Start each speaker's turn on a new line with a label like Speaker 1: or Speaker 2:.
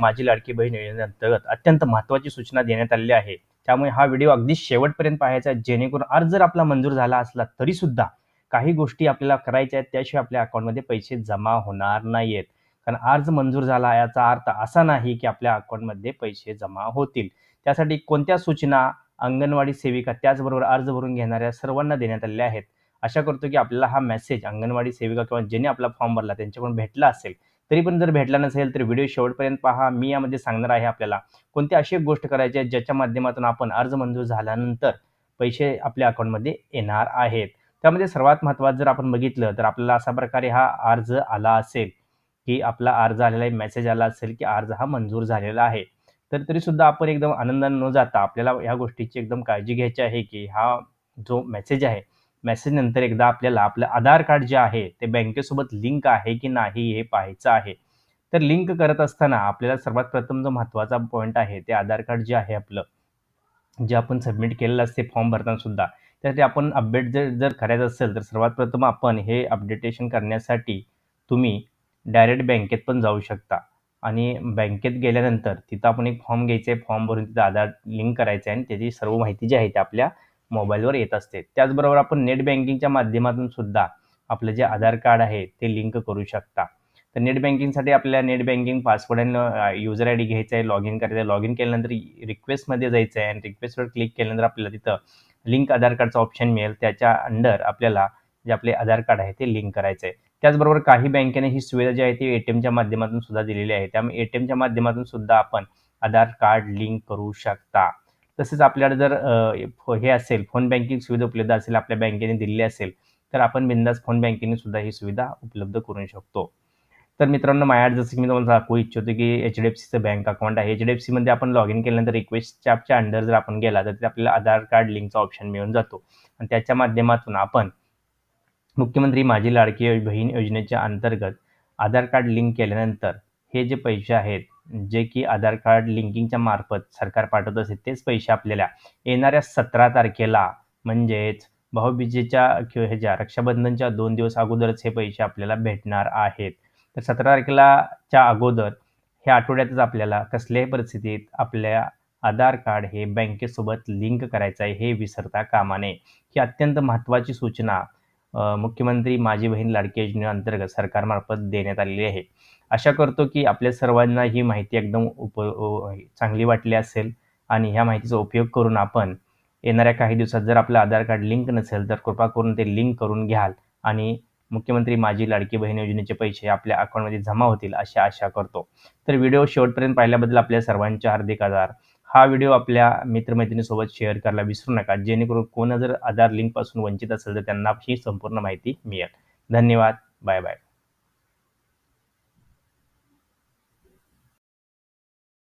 Speaker 1: माझी लाडकी बहीण योजनेअंतर्गत अत्यंत महत्त्वाची सूचना देण्यात आलेली आहे. त्यामुळे हा व्हिडिओ अगदी शेवटपर्यंत पाहायचा आहे. जेणेकरून अर्ज जर आपला मंजूर झाला असला तरी सुद्धा काही गोष्टी आपल्याला करायच्या आहेत. त्याशिवाय आपल्या अकाउंटमध्ये पैसे जमा होणार नाही आहेत कारण अर्ज मंजूर झाला याचा अर्थ असा नाही की आपल्या अकाउंटमध्ये पैसे जमा होतील. त्यासाठी कोणत्या सूचना अंगणवाडी सेविका त्याचबरोबर अर्ज भरून घेणाऱ्या सर्वांना देण्यात आलेल्या आहेत? आशा करतो की आपल्याला हा मेसेज अंगणवाडी सेविका किंवा ज्याने आपला फॉर्म भरला त्यांच्याकडून भेटला असेल. तरी पण जर भेटला नसेल तर व्हिडिओ शेवटपर्यंत पहा. मी यामध्ये सांगणार आहे आपल्याला कोणती अशी एक गोष्ट करायची आहे ज्याच्या माध्यमातून आपण अर्ज मंजूर झाल्यानंतर पैसे आपल्या अकाउंटमध्ये येणार आहेत. त्यामध्ये सर्वात महत्त्वाचं जर आपण बघितलं तर आपल्याला अशा प्रकारे हा अर्ज आला असेल की आपला अर्ज आलेला आहे मेसेज आला असेल की अर्ज हा मंजूर झालेला आहे. तर तरीसुद्धा आपण एकदम आनंदाने न जाता आपल्याला ह्या गोष्टीची एकदम काळजी घ्यायची आहे की हा जो मेसेज आहे मेसेज नंतर एकदा आपल्याला आपलं आधार कार्ड जे आहे ते बँकेसोबत लिंक आहे की नाही हे पाहायचं आहे. तर लिंक करत असताना आपल्याला सर्वात प्रथम जो महत्त्वाचा पॉईंट आहे ते आधार कार्ड जे आहे आपलं जे आपण सबमिट केलेलं असते फॉर्म भरताना सुद्धा त्यासाठी आपण अपडेट जर जर करायचं असेल तर सर्वात प्रथम आपण हे अपडेटेशन करण्यासाठी तुम्ही डायरेक्ट बँकेत पण जाऊ शकता. आणि बँकेत गेल्यानंतर तिथं आपण एक फॉर्म घ्यायचा आहे फॉर्म भरून तिथं आधार लिंक करायचं आहे आणि त्याची सर्व माहिती जी आहे ती आपल्या मोबाईलवर येत असते. त्याचबरोबर आपण नेट बँकिंगच्या माध्यमातून सुद्धा आपलं जे आधार कार्ड आहे ते लिंक करू शकता. तर नेट बँकिंगसाठी आपल्याला नेट बँकिंग पासवर्ड आणि युजर आय डी घ्यायचा आहे लॉग इन करायचं आहे. लॉग इन केल्यानंतर रिक्वेस्टमध्ये जायचं आहे आणि रिक्वेस्टवर क्लिक केल्यानंतर आपल्याला तिथं लिंक आधार कार्डचं ऑप्शन मिळेल. त्याच्या अंडर आपल्याला जे आपले आधार कार्ड आहे ते लिंक करायचं आहे. त्याचबरोबर काही बँकेने ही सुविधा जी आहे ती ए टी एमच्या माध्यमातून सुद्धा दिलेली आहे. त्यामुळे ए टी एमच्या माध्यमातून सुद्धा आपण आधार कार्ड लिंक करू शकता. तसेच आपल्याला जर हे असेल फोन बँकिंग सुविधा उपलब्ध असेल आपल्या बँकेने दिलेली असेल तर आपण बिंदास फोन बँकेने सुद्धा ही सुविधा उपलब्ध करू शकतो. तर मित्रांनो माझ्या जसं की मी तुम्हाला दाखवू इच्छितो की एच डी एफ सीचं बँक अकाउंट आहे. एच डी एफ सीमध्ये आपण लॉग इन केल्यानंतर रिक्वेस्ट ॲपच्या अंडर जर आपण गेला तर तिथे आपल्याला आधार कार्ड लिंकचा ऑप्शन मिळून जातो. आणि त्याच्या माध्यमातून आपण मुख्यमंत्री माझी लाडकी बहीण योजनेच्या अंतर्गत आधार कार्ड लिंक केल्यानंतर हे जे पैसे आहेत जे की आधार कार्ड लिंकिंगच्या मार्फत सरकार पाठवत असेल तेच पैसे आपल्याला येणाऱ्या सतरा तारखेला म्हणजेच भाऊबीजेच्या किंवा ह्याच्या रक्षाबंधनच्या दोन दिवस अगोदरच हे पैसे आपल्याला भेटणार आहेत. तर सतरा तारखेलाच्या अगोदर ह्या आठवड्यातच आपल्याला कसल्याही परिस्थितीत आपल्या आधार कार्ड हे बँकेसोबत लिंक करायचं आहे हे विसरता कामा नये. ही अत्यंत महत्त्वाची सूचना मुख्यमंत्री माझी बहीण लाडकी योजनेअंतर्गत सरकारमार्फत देण्यात आलेली आहे. आशा करतो की आपल्या सर्वांना ही माहिती एकदम उप चांगली वाटली असेल आणि ह्या माहितीचा उपयोग करून आपण येणाऱ्या काही दिवसात जर आपलं आधार कार्ड लिंक नसेल तर कृपा करून ते लिंक करून घ्याल आणि मुख्यमंत्री माझी लाडकी बहीण योजनेचे पैसे आपल्या अकाउंटमध्ये जमा होतील अशी आशा करतो. तर व्हिडिओ शेवटपर्यंत पाहिल्याबद्दल आपल्या सर्वांचे हार्दिक आधार हा व्हिडिओ आपल्या मित्रमैत्रिणीसोबत शेअर करायला विसरू नका. जेणेकरून कोण जर आधार लिंकपासून वंचित असेल तर त्यांना ही संपूर्ण माहिती मिळेल. धन्यवाद. Bye bye.